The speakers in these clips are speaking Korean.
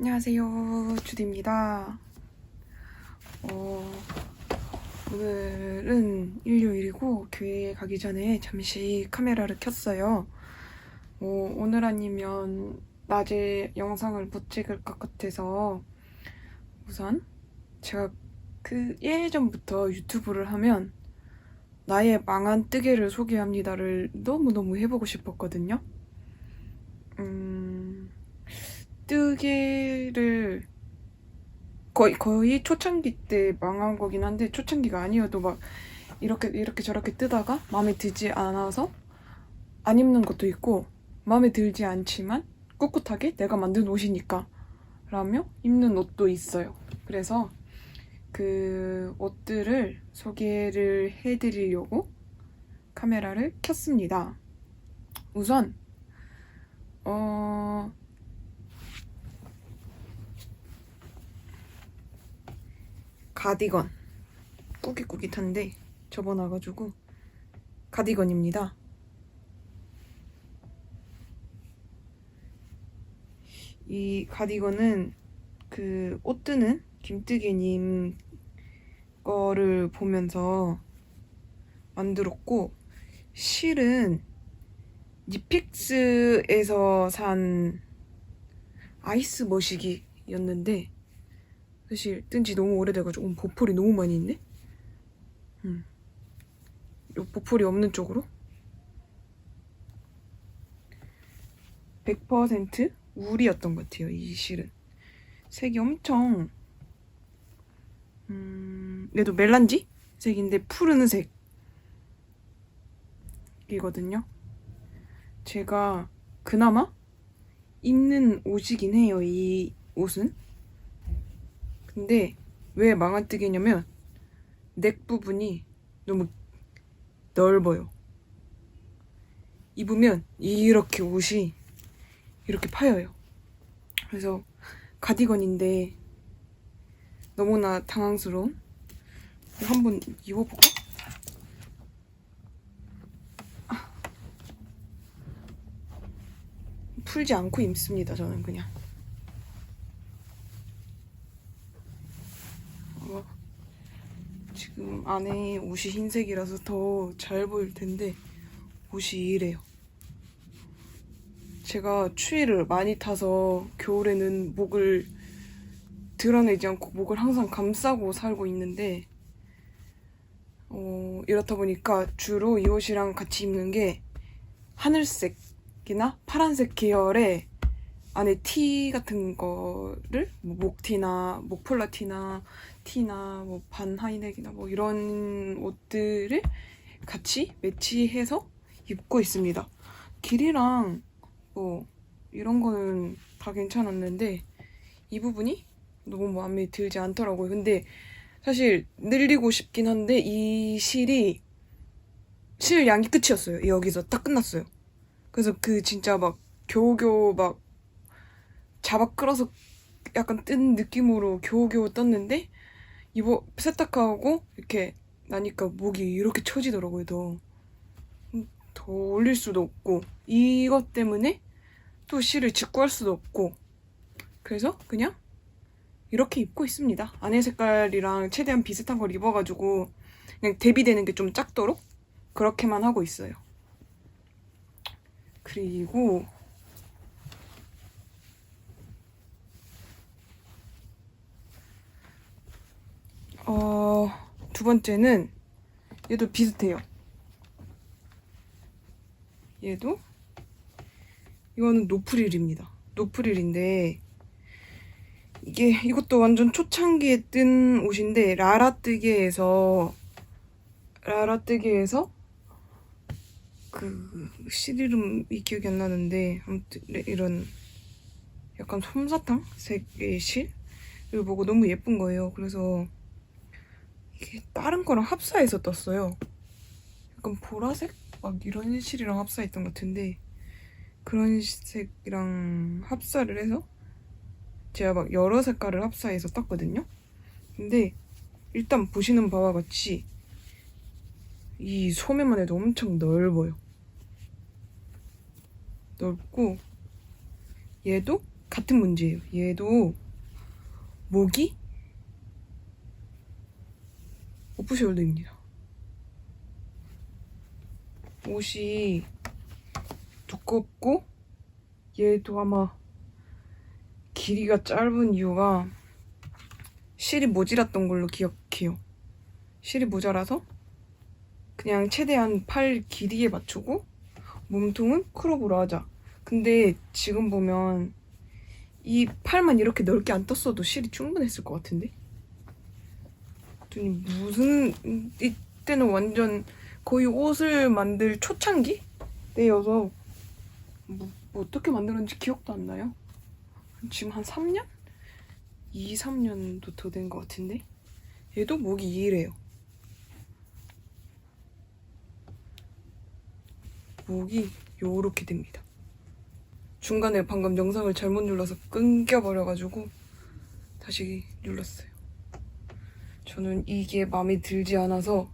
안녕하세요. 주디입니다. 어, 오늘은 일요일이고 교회 가기 전에 잠시 카메라를 켰어요. 어, 오늘 아니면 낮에 영상을 못 찍을 것 같아서 우선 제가 그 예전부터 유튜브를 하면 나의 망한 뜨개를 소개합니다를 너무너무 해보고 싶었거든요. 음, 뜨개를 거의 거의 초창기 때 망한 거긴 한데 초창기가 아니어도 막 이렇게 이렇게 저렇게 뜨다가 마음에 들지 않아서 안 입는 것도 있고 마음에 들지 않지만 꿋꿋하게 내가 만든 옷이니까 라며 입는 옷도 있어요. 그래서 그 옷들을 소개를 해드리려고 카메라를 켰습니다. 우선 어 가디건 꾸깃꾸깃한데 접어놔가지고 가디건입니다. 이 가디건은 그 옷 뜨는 김뜨개님 거를 보면서 만들었고 실은 니픽스에서 산 아이스 머시기였는데 사실 뜬 지 너무 오래돼가지고 음, 보풀이 너무 많이 있네. 음. 요 보풀이 없는 쪽으로 100% 울이었던 것 같아요. 이 실은 색이 엄청 음, 얘도 멜란지 색인데 푸른색 이거든요. 제가 그나마 입는 옷이긴 해요. 이 옷은. 근데 왜 망아뜨기냐면 넥 부분이 너무 넓어요. 입으면 이렇게 옷이 이렇게 파여요. 그래서 가디건인데 너무나 당황스러운 한번 입어볼까? 아. 풀지 않고 입습니다. 저는 그냥. 어, 지금 안에 옷이 흰색이라서 더 잘 보일 텐데 옷이 이래요. 제가 추위를 많이 타서 겨울에는 목을 드러내지 않고 목을 항상 감싸고 살고 있는데 어, 이렇다 보니까 주로 이 옷이랑 같이 입는 게 하늘색이나 파란색 계열의 안에 티 같은 거를 뭐 목티나 목폴라 티나 티나 뭐 반 하이넥이나 뭐 이런 옷들을 같이 매치해서 입고 있습니다. 길이랑 뭐 이런 거는 다 괜찮았는데 이 부분이 너무 마음에 들지 않더라고요. 근데 사실 늘리고 싶긴 한데 이 실이 실 양이 끝이었어요. 여기서 딱 끝났어요. 그래서 그 진짜 막 겨우겨우 막 잡아 끌어서 약간 뜬 느낌으로 겨우겨우 떴는데 이거 세탁하고 이렇게 나니까 목이 이렇게 처지더라고요. 더. 더 올릴 수도 없고 이것 때문에 또 실을 직구할 수도 없고 그래서 그냥 이렇게 입고 있습니다. 안에 색깔이랑 최대한 비슷한 걸 입어가지고 그냥 대비되는 게 좀 작도록 그렇게만 하고 있어요. 그리고 어, 두 번째는 얘도 비슷해요. 얘도 이거는 노프릴입니다. 노프릴인데 이게 이것도 완전 초창기에 뜬 옷인데 라라 뜨개에서 라라 뜨개에서 그 실이름이 기억이 안 나는데 아무튼 이런 약간 솜사탕 색의 실을 보고 너무 예쁜 거예요. 그래서 다른 거랑 합사해서 떴어요. 약간 보라색 막 이런 실이랑 합사했던 것 같은데 그런 색이랑 합사를 해서 제가 막 여러 색깔을 합사해서 떴거든요. 근데 일단 보시는 바와 같이 이 소매만 해도 엄청 넓어요. 넓고 얘도 같은 문제예요. 얘도 목이 오프숄더입니다. 옷이 두껍고 얘도 아마 길이가 짧은 이유가 실이 모자랐던 걸로 기억해요. 실이 모자라서 그냥 최대한 팔 길이에 맞추고 몸통은 크롭으로 하자. 근데 지금 보면 이 팔만 이렇게 넓게 안 떴어도 실이 충분했을 것 같은데? 그랬더니 무슨 이때는 완전 거의 옷을 만들 초창기 때여서 뭐, 뭐 어떻게 만들었는지 기억도 안 나요. 지금 한 3년? 2, 3년도 더 된 것 같은데? 얘도 목이 이래요. 목이 요렇게 됩니다. 중간에 방금 영상을 잘못 눌러서 끊겨버려가지고 다시 눌렀어요. 저는 이게 마음에 들지 않아서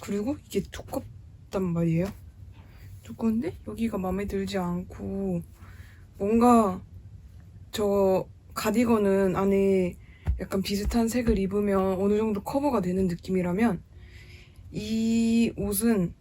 그리고 이게 두껍단 말이에요. 두꺼운데 여기가 마음에 들지 않고 뭔가 저 가디건은 안에 약간 비슷한 색을 입으면 어느 정도 커버가 되는 느낌이라면 이 옷은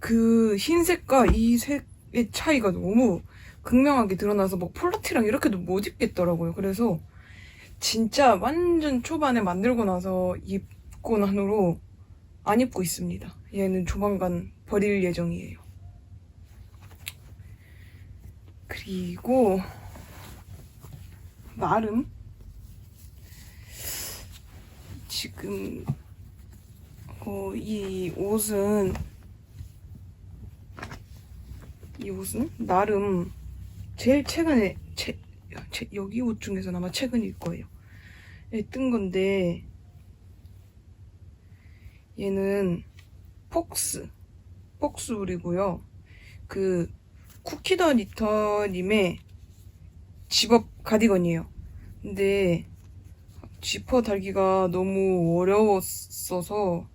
그 흰색과 이 색의 차이가 너무 극명하게 드러나서 막 폴라티랑 이렇게도 못 입겠더라고요. 그래서 진짜 완전 초반에 만들고 나서 입고 난 후로 안 입고 있습니다. 얘는 조만간 버릴 예정이에요. 그리고 나름 지금 어, 이 옷은 이 옷은 나름 제일 최근에 제, 제- 여기 옷 중에서 아마 최근일 거예요. 예, 뜬 건데 얘는 폭스 폭스울이고요. 그 쿠키더 리터님의 집업 가디건이에요. 근데 지퍼 달기가 너무 어려웠어서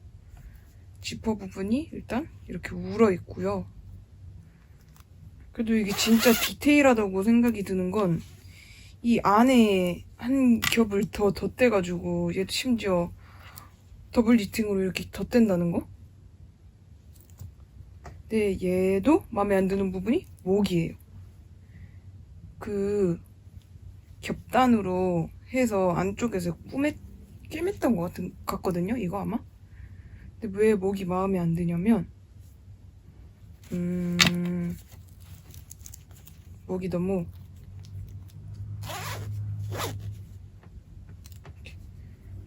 지퍼 부분이 일단 이렇게 울어 있고요. 그래도 이게 진짜 디테일하다고 생각이 드는 건 이 안에 한 겹을 더 덧대가지고 얘도 심지어 더블 니팅으로 이렇게 덧댄다는 거? 근데 얘도 마음에 안 드는 부분이 목이에요. 그 겹단으로 해서 안쪽에서 꾸몄, 꿰맸던 것 같은, 같거든요, 이거 아마? 근데 왜 목이 마음에 안 드냐면, 음, 목이 너무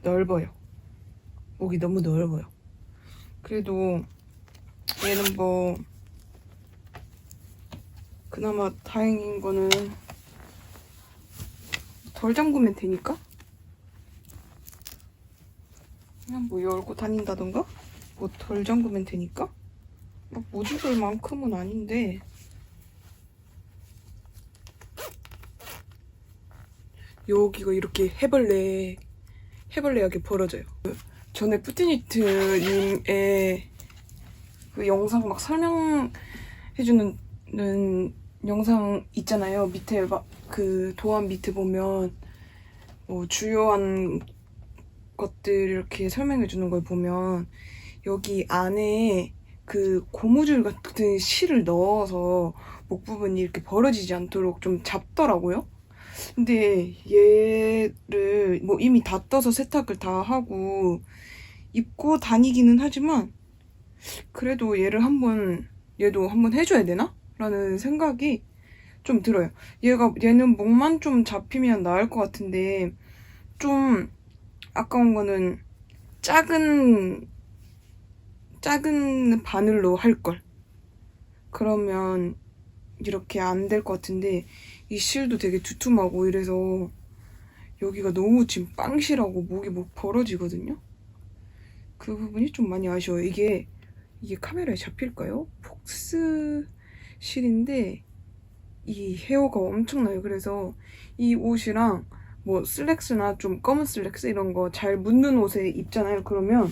넓어요. 목이 너무 넓어요. 그래도 얘는 뭐 그나마 다행인 거는 덜 잠그면 되니까 그냥 뭐 열고 다닌다던가 뭐 덜 잠그면 되니까 막 모질될 만큼은 아닌데 여기가 이렇게 해벌레 해벌레하게 벌어져요. 그 전에 푸티니트님의 그 영상 막 설명해주는 영상 있잖아요. 밑에 막 그 도안 밑에 보면 뭐 주요한 것들 이렇게 설명해주는 걸 보면 여기 안에 그 고무줄 같은 실을 넣어서 목 부분이 이렇게 벌어지지 않도록 좀 잡더라고요. 근데 얘를 뭐 이미 다 떠서 세탁을 다 하고 입고 다니기는 하지만 그래도 얘를 한번 얘도 한번 해줘야 되나? 라는 생각이 좀 들어요. 얘가 얘는 목만 좀 잡히면 나을 것 같은데 좀 아까운 거는 작은 작은 바늘로 할 걸. 그러면 이렇게 안 될 것 같은데 이 실도 되게 두툼하고 이래서 여기가 너무 지금 빵실하고 목이 목 벌어지거든요. 그 부분이 좀 많이 아쉬워요. 이게 이게 카메라에 잡힐까요? 폭스 실인데 이 헤어가 엄청나요. 그래서 이 옷이랑 뭐 슬랙스나 좀 검은 슬랙스 이런 거 잘 묻는 옷에 입잖아요. 그러면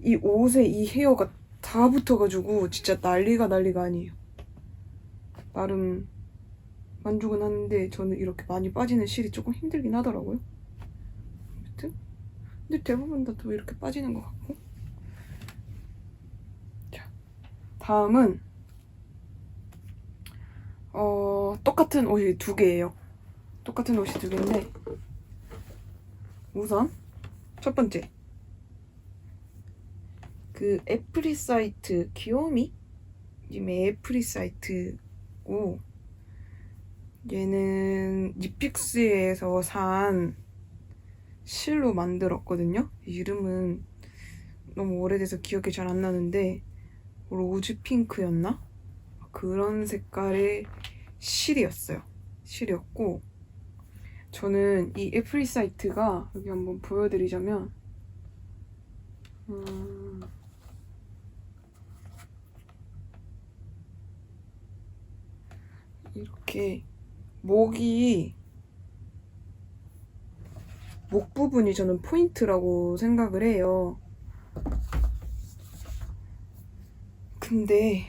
이 옷에 이 헤어가 다 붙어가지고 진짜 난리가 난리가 아니에요. 나름 만족은 하는데 저는 이렇게 많이 빠지는 실이 조금 힘들긴 하더라고요. 아무튼 근데 대부분 다 또 이렇게 빠지는 것 같고 자 다음은 어 똑같은 옷이 두 개예요. 똑같은 옷이 두 개인데 우선 첫 번째 그 애프리 사이트 귀요미 님의 애프리 사이트고 얘는 니픽스에서 산 실로 만들었거든요. 이름은 너무 오래돼서 기억이 잘 안 나는데 로즈 핑크였나? 그런 색깔의 실이었어요. 실이었고 저는 이 애프리 사이트가 여기 한번 보여드리자면 음, 이렇게 목이 목 부분이 저는 포인트라고 생각을 해요. 근데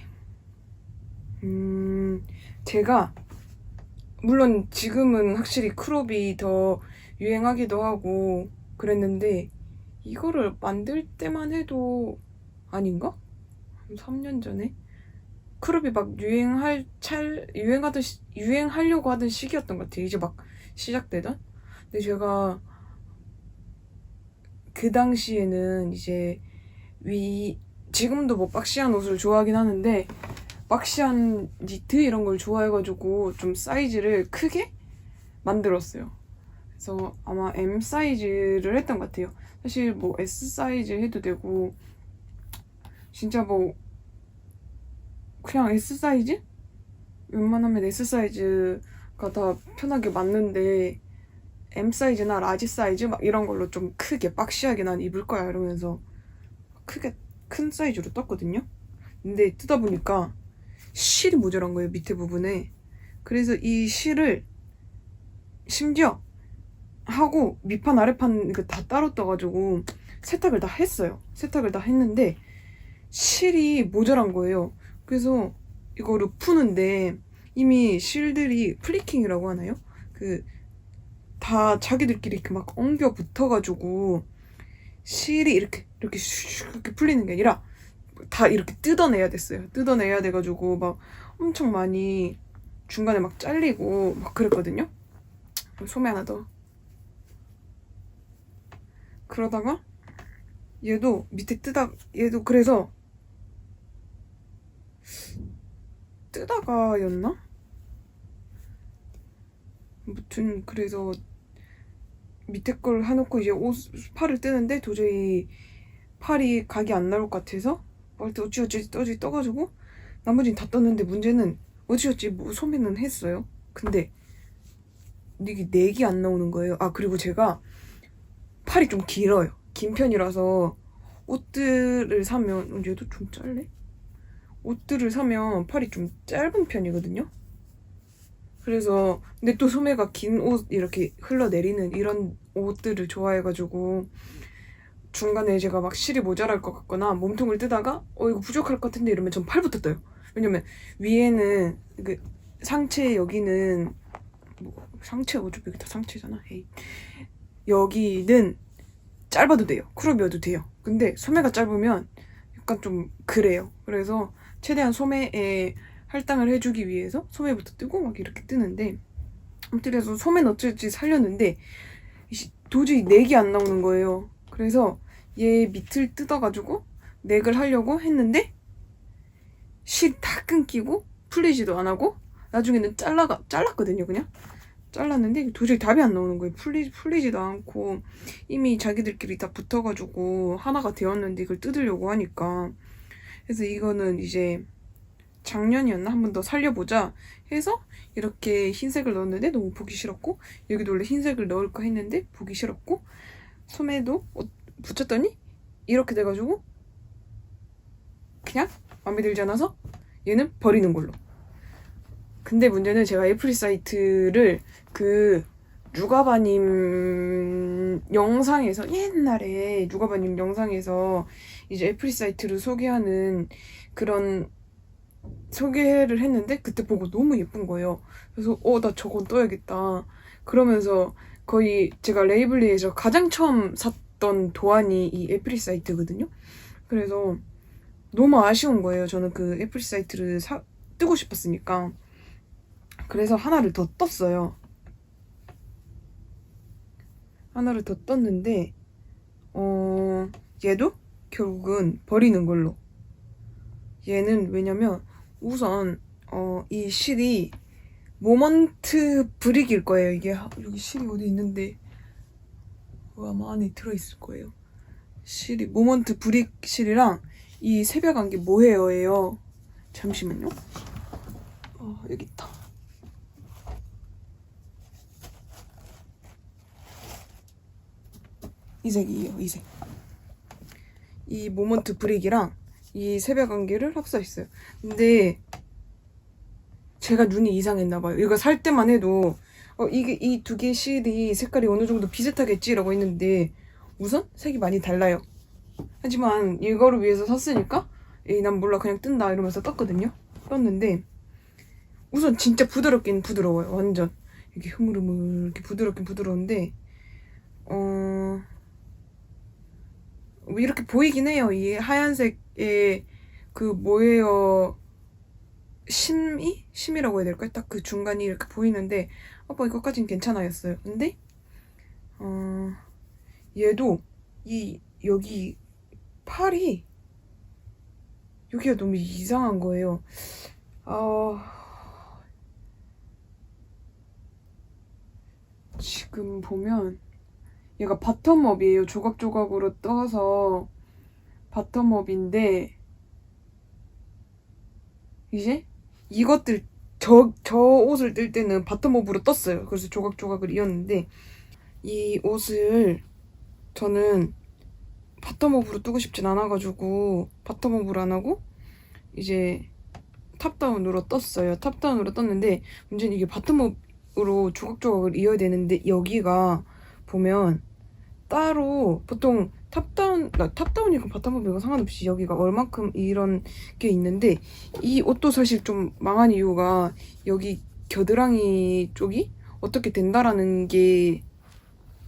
음 제가 물론 지금은 확실히 크롭이 더 유행하기도 하고 그랬는데 이거를 만들 때만 해도 아닌가? 한 3년 전에 크롭이 막 유행할 찰 유행하던 시- 유행하려고 하던 시기였던 것 같아요. 이제 막 시작되던. 근데 제가 그 당시에는 이제 위 지금도 뭐 박시한 옷을 좋아하긴 하는데 박시한 니트 이런 걸 좋아해가지고 좀 사이즈를 크게 만들었어요. 그래서 아마 M 사이즈를 했던 것 같아요. 사실 뭐 S 사이즈 해도 되고 진짜 뭐 그냥 S 사이즈? 웬만하면 S 사이즈가 다 편하게 맞는데 M 사이즈나 라지 사이즈 막 이런 걸로 좀 크게 박시하게 난 입을 거야 이러면서 크게 큰 사이즈로 떴거든요. 근데 뜯어 보니까 실이 모자란 거예요 밑에 부분에. 그래서 이 실을 심지어 하고 밑판 아래판 그다 따로 떠가지고 세탁을 다 했어요. 세탁을 다 했는데 실이 모자란 거예요. 그래서 이거를 푸는데 이미 실들이 플리킹이라고 하나요? 그 다 자기들끼리 이렇게 막 엉겨 붙어가지고 실이 이렇게 이렇게 슉 이렇게 풀리는 게 아니라 다 이렇게 뜯어내야 됐어요. 뜯어내야 돼가지고 막 엄청 많이 중간에 막 잘리고 막 그랬거든요. 소매 하나 더. 그러다가 얘도 밑에 뜨다 얘도 그래서 뜨다가였나? 아무튼 그래서 밑에 걸 해놓고 이제 옷 팔을 뜨는데 도저히 팔이 각이 안 나올 것 같아서 얼때 어찌어찌 떠지 떠가지고 나머지는 다 떴는데 문제는 어찌어찌 뭐 소매는 했어요. 근데 이게 넥이 안 나오는 거예요. 아 그리고 제가 팔이 좀 길어요. 긴 편이라서 옷들을 사면 어, 얘도 좀 짧네. 옷들을 사면 팔이 좀 짧은 편이거든요. 그래서 근데 또 소매가 긴 옷 이렇게 흘러내리는 이런 옷들을 좋아해가지고 중간에 제가 막 실이 모자랄 것 같거나 몸통을 뜨다가 어 이거 부족할 것 같은데 이러면 전 팔부터 떠요. 왜냐면 위에는 그 상체 여기는 뭐 상체가 어차피 다 상체잖아. 에이. 여기는 짧아도 돼요. 크롭이어도 돼요. 근데 소매가 짧으면 약간 좀 그래요. 그래서 최대한 소매에 할당을 해주기 위해서 소매부터 뜨고 막 이렇게 뜨는데 아무튼 그래서 소매는 어쩔지 살렸는데 도저히 넥이 안 나오는 거예요. 그래서 얘 밑을 뜯어가지고 넥을 하려고 했는데 실 다 끊기고 풀리지도 안 하고 나중에는 잘라가 잘랐거든요 그냥. 잘랐는데 도저히 답이 안 나오는 거예요. 풀리 풀리지도 않고 이미 자기들끼리 다 붙어가지고 하나가 되었는데 이걸 뜯으려고 하니까 그래서 이거는 이제 작년이었나? 한 번 더 살려보자 해서 이렇게 흰색을 넣었는데 너무 보기 싫었고 여기도 원래 흰색을 넣을까 했는데 보기 싫었고 소매도 어, 붙였더니 이렇게 돼가지고 그냥 마음에 들지 않아서 얘는 버리는 걸로. 근데 문제는 제가 애프리 사이트를 그 누가바님 영상에서 옛날에 누가바님 영상에서 이제 애프리 사이트를 소개하는 그런 소개를 했는데 그때 보고 너무 예쁜 거예요. 그래서 어 나 저건 떠야겠다. 그러면서 거의 제가 레이블리에서 가장 처음 샀던 도안이 이 애프리 사이트거든요. 그래서 너무 아쉬운 거예요. 저는 그 애프리 사이트를 사, 뜨고 싶었으니까. 그래서 하나를 더 떴어요. 하나를 더 떴는데 어 얘도 결국은 버리는 걸로. 얘는 왜냐면 우선 어 이 실이 모먼트 브릭일 거예요. 이게 하- 여기 실이 어디 있는데 어, 아마 안에 들어 있을 거예요. 실이 모먼트 브릭 실이랑 이 새벽 안개 모헤어예요. 잠시만요. 어 여기 있다. 이 색이에요. 이 색. 이 모먼트 브릭이랑 이 새벽 안개를 합사했어요. 근데 제가 눈이 이상했나 봐요. 이거 살 때만 해도 어 이게 이 두 개 실이 색깔이 어느 정도 비슷하겠지라고 했는데 우선 색이 많이 달라요. 하지만 이거를 위해서 샀으니까 에이 난 몰라 그냥 뜬다 이러면서 떴거든요. 떴는데 우선 진짜 부드럽긴 부드러워요. 완전 이렇게 흐물흐물 이렇게 부드럽긴 부드러운데 어뭐 이렇게 보이긴 해요. 이 하얀색의 그 뭐예요 심이? 심이라고 해야 될까요? 딱 그 중간이 이렇게 보이는데 아빠 이거까진 괜찮아였어요. 근데 어 얘도 이 여기 팔이 여기가 너무 이상한 거예요. 아 지금 보면 얘가 바텀업이에요. 조각조각으로 떠서 바텀업인데 이제 이것들 저, 저 옷을 뜰 때는 바텀업으로 떴어요. 그래서 조각조각을 이었는데 이 옷을 저는 바텀업으로 뜨고 싶진 않아가지고 바텀업을 안 하고 이제 탑다운으로 떴어요. 탑다운으로 떴는데 문제는 이게 바텀업으로 조각조각을 이어야 되는데 여기가 보면 따로 보통 탑다운 나 탑다운이고 바텀업이고 상관없이 여기가 얼만큼 이런 게 있는데 이 옷도 사실 좀 망한 이유가 여기 겨드랑이 쪽이 어떻게 된다라는 게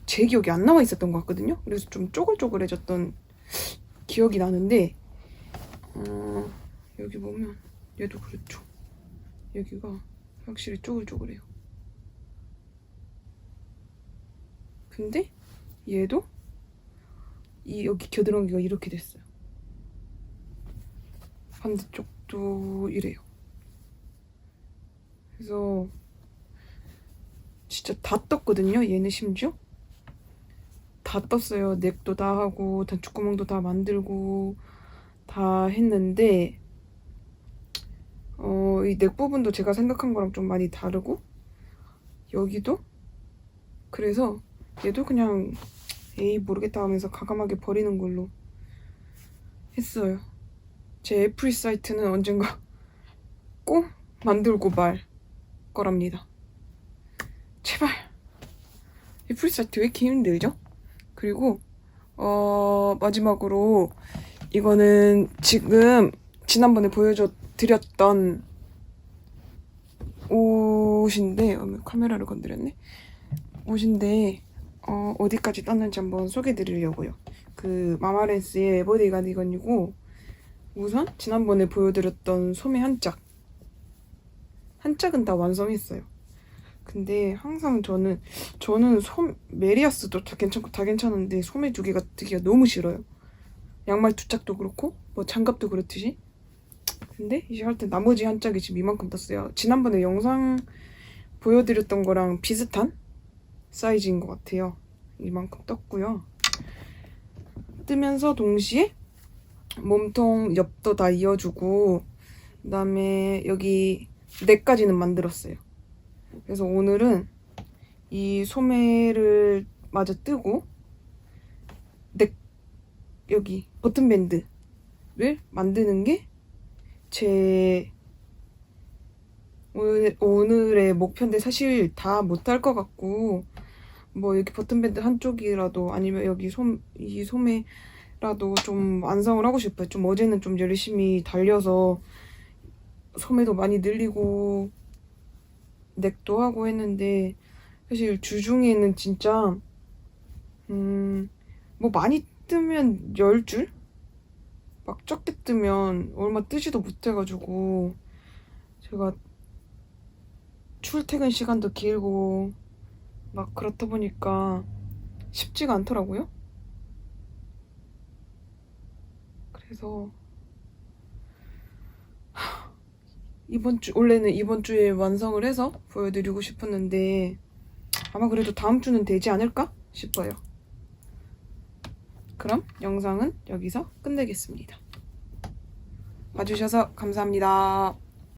제 기억에 안 나와 있었던 것 같거든요. 그래서 좀 쪼글쪼글해졌던 기억이 나는데 어, 여기 보면 얘도 그렇죠. 여기가 확실히 쪼글쪼글해요. 근데 얘도 이 여기 겨드랑이가 이렇게 됐어요. 반대쪽도 이래요. 그래서 진짜 다 떴거든요. 얘는 심지어 다 떴어요. 넥도 다 하고 단추구멍도 다 만들고 다 했는데 어, 이 넥 부분도 제가 생각한 거랑 좀 많이 다르고 여기도 그래서 얘도 그냥 에이 모르겠다 하면서 가감하게 버리는 걸로 했어요. 제 애프리 사이트는 언젠가 꼭 만들고 말 거랍니다. 제발 애프리 사이트 왜 이렇게 힘들죠? 그리고 어 마지막으로 이거는 지금 지난번에 보여줘 드렸던 옷인데 어머, 카메라를 건드렸네. 옷인데 어, 어디까지 떴는지 한번 소개해 드리려고요. 그 마마렌스의 에버데이 가디건이고 우선 지난번에 보여드렸던 소매 한 짝. 한 짝은 다 완성했어요. 근데 항상 저는 저는 소 메리아스도 다 괜찮고 다 괜찮은데 소매 두 개가 뜨기가 너무 싫어요. 양말 두 짝도 그렇고 뭐 장갑도 그렇듯이. 근데 이제 할때 나머지 한 짝이 지금 이만큼 떴어요. 지난번에 영상 보여드렸던 거랑 비슷한 사이즈인 것 같아요. 이만큼 떴고요. 뜨면서 동시에 몸통 옆도 다 이어주고 그다음에 여기 넥까지는 만들었어요. 그래서 오늘은 이 소매를 마저 뜨고 넥 여기 버튼 밴드를 만드는 게 제 오늘, 오늘의 목표인데 사실 다 못할 것 같고 뭐 여기 버튼밴드 한쪽이라도 아니면 여기 소, 이 소매라도 좀 완성을 하고 싶어요. 좀 어제는 좀 열심히 달려서 소매도 많이 늘리고 넥도 하고 했는데 사실 주중에는 진짜 음 뭐 많이 뜨면 10줄? 막 적게 뜨면 얼마 뜨지도 못해가지고 제가 출퇴근 시간도 길고 막 그렇다 보니까 쉽지가 않더라고요. 그래서 하, 이번 주 원래는 이번 주에 완성을 해서 보여드리고 싶었는데 아마 그래도 다음 주는 되지 않을까 싶어요. 그럼 영상은 여기서 끝내겠습니다. 봐주셔서 감사합니다.